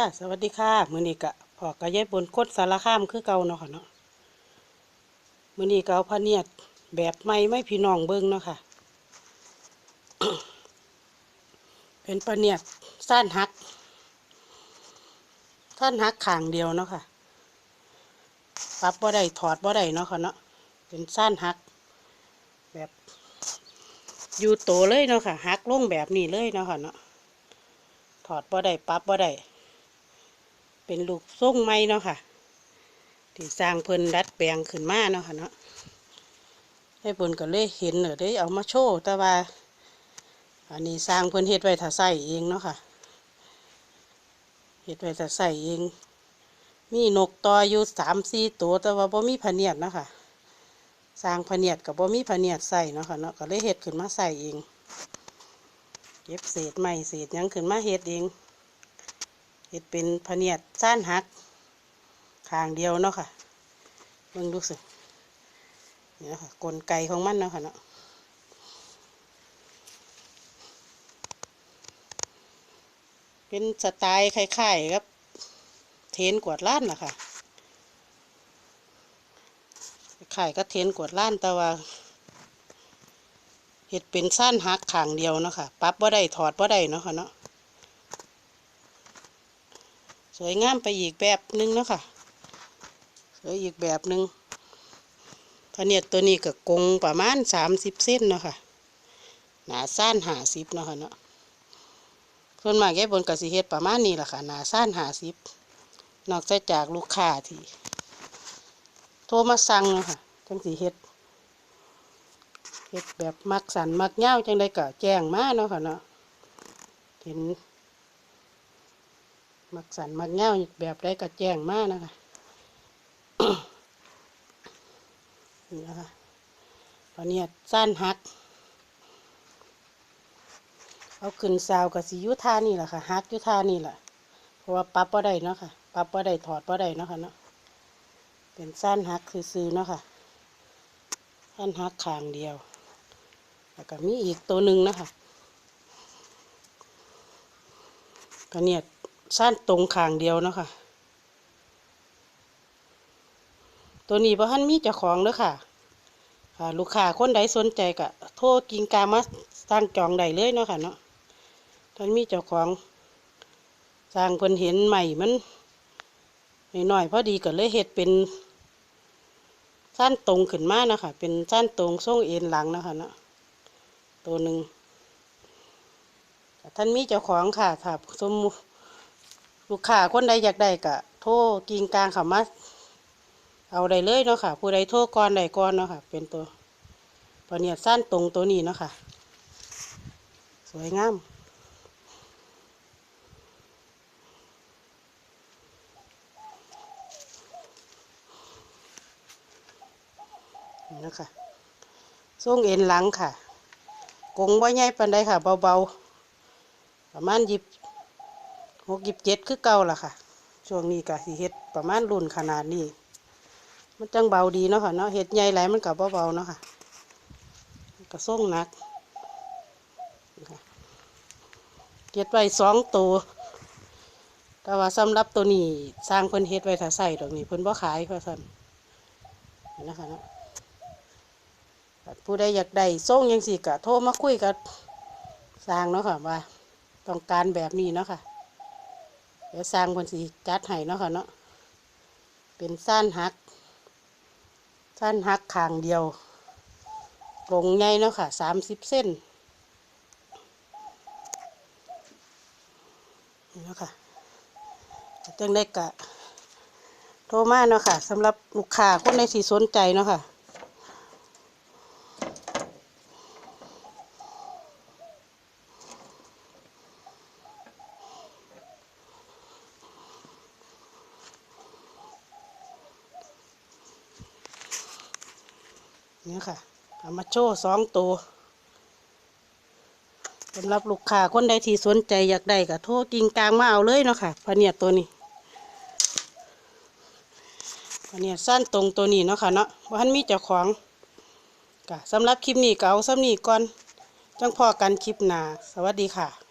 ค่ะ สวัสดีค่ะ มือนี้ก็พอกระยายบนโคตรสารคามคือเก่าเนาะค่ะเนาะมือนี้ก็เอาพะเนียดแบบใหม่ไม่พี่น้องเบิ่งเนาะค่ะ เป็นพะเนียดสั้นหักสั้นหักขางเดียวเนาะค่ะปรับบ่ได้ถอดบ่ได้เนาะค่ะเนาะเป็นสั้นหัก แบบอยู่โตเลยเนาะค่ะหักลงแบบนี้เลยเนาะค่ะเนาะถอดบ่ได้ปรั๊บบ่ได้ เป็นลูกทรงไม้เนาะค่ะ ที่สร้างเพิ่นดัดแปลงขึ้นมาเนาะค่ะเนาะให้เพิ่นก็เลยเห็นเนอได้เอามาโชว์แต่ว่า อันนี้สร้างเพิ่นเฮ็ดไว้ถ้าใส่เองเนาะค่ะเฮ็ดไว้ถ้าใส่เอง มีนกต่ออยู่สามสี่ตัวแต่ว่าบ่มีพะเนียดเนาะค่ะสร้างพะเนียดกับบ่มีพะเนียดใส่เนาะค่ะเนาะก็เลยเฮ็ดขึ้นมาใส่เองเก็บเศษไม้เศษยังขึ้นมาเฮ็ดเอง เฮ็ดเป็นพเนียดซ่านหักข้างเดียวเนาะค่ะเบิ่งดูสินี่นะคะกลไกของมันเนาะค่ะเนาะเป็นสไตล์คล้ายๆครับ เทนกวดล้านล่ะค่ะคล้ายก็เทนกวดล้านแต่ว่าเห็ดเป็นสั้นหักขางเดียวเนาะค่ะปั๊บบ่าได้ถอดบ่าได้เนาะค่ะเนาะ สวยงามไปอีกแบบหนึงนะค่ะสวยอีกแบบหนึงพเนียดตัวนี้ก็กงประมาณสามสิบเส้นเนาะค่ะหนาสั้นหาสิบเนาะค่ะเนาะส่วนมากแกบนกสิเฮ็ดประมาณนี้แหละค่ะหนาสั้นหาสิบนอกจากลูกค้าที่โทรมาสั่งเนาะค่ะจังสีเฮ็ดเฮ็ดแบบมักสันมักเง่าจังไดก็แจ้งมาเนาะค่ะเนาะเห็น มักสันมักเง่าแบบใดก็แจงมากนะคะนี่นะคะตอนนี้สั้นหัก เอาขึ้นซาวกับสียุท่านี่แหละค่ะหักยุท่านี่แหละเพราะว่าปั๊บบ่ได้เนาะค่ะปั๊บบ่ได้ถอดบ่ได้เนาะค่ะเนาะเป็นสั้นหักซื่อๆเนาะค่ะสั้นหักข้างเดียวแล้วก็มีอีกตัวหนึ่งนะคะก็เนี่ย สั้นตรงขางเดียวเนาะคะตัวนี้พระท่านมีเจ้าของเด้อค่ะค่ะลูกค้าคนใดสนใจก็โทรกิงกามาสร้างจองได้เลยเนาะค่ะเนาะท่านมีเจ้าของสร้างเพิ่นเห็นใหม่มันหน่อยๆพอดีก็เลยเฮ็ดเป็นสั้นตรงขึ้นมานะคะเป็นสั้นตรงทรงเอ็นหลังนะคะเนาะตัวหนึ่งท่านมีเจ้าของค่ะถ้าสมมุ ลูกค้าคนใดอยากได้ก็โทรกิงกลางเขามาเอาได้เลยเนาะค่ะ ผู้ใดโทรก่อนใดก่อนเนาะค่ะ เป็นตัวปะเนียดสั้นตรงตัวนี้เนาะค่ะ สวยงามนี่นะคะทรงเอ็นหลังค่ะ กงบ่ใหญ่ปานใดค่ะ เบาๆ ประมาณยิบ หกยิบเจ็ดคือเก่าล่ะค่ะ ช่วงนี้ก็สิเฮ็ดประมาณรุ่นขนาดนี้ มันจังเบาดีเนาะค่ะเนาะเฮ็ดใหญ่หลายมันก็บ่เบาเนาะค่ะก็ส่งหนักเก็บไว้สองตัวแต่ว่าสำหรับตัวนี้สร้างเพิ่นเฮ็ดไว้ถ้าใส่ดอกนี้เพิ่นบ่ขายเพราะซั่นนี่นะคะเนาะผู้ใดอยากได้ส่งยังสิกะโทรมาคุยกับสร้างเนาะค่ะว่าต้องการแบบนี้เนาะค่ะ ดี๋ยวสร้างบนสีจัดให้เนาะค่ะเนาะเป็นสั้นหักสั้นหักขางเดียวกลงใหญ่เนาะค่ะสามสิบเส้นนี่เนาะค่ะจังได้กะโทรมาเนาะค่ะสำหรับลูกค้าคนในสีสนใจเนาะค่ะ นี่ยค่ะเอามาโชว์สองตัวสำหรับลูกค้าคนใดที่สนใจอยากได้ก็โทรกิ่งกลางมาเอาเลยเนาะค่ะพเนียดตัวนี้พเนียดสั้นตรงตัวนี้เนาะค่ะเนาะว่าท่านมีเจ้าของก็สำหรับคลิปนี้ก็เอาสำนี้ก่อนจังพอกันคลิปหน้าสวัสดีค่ะ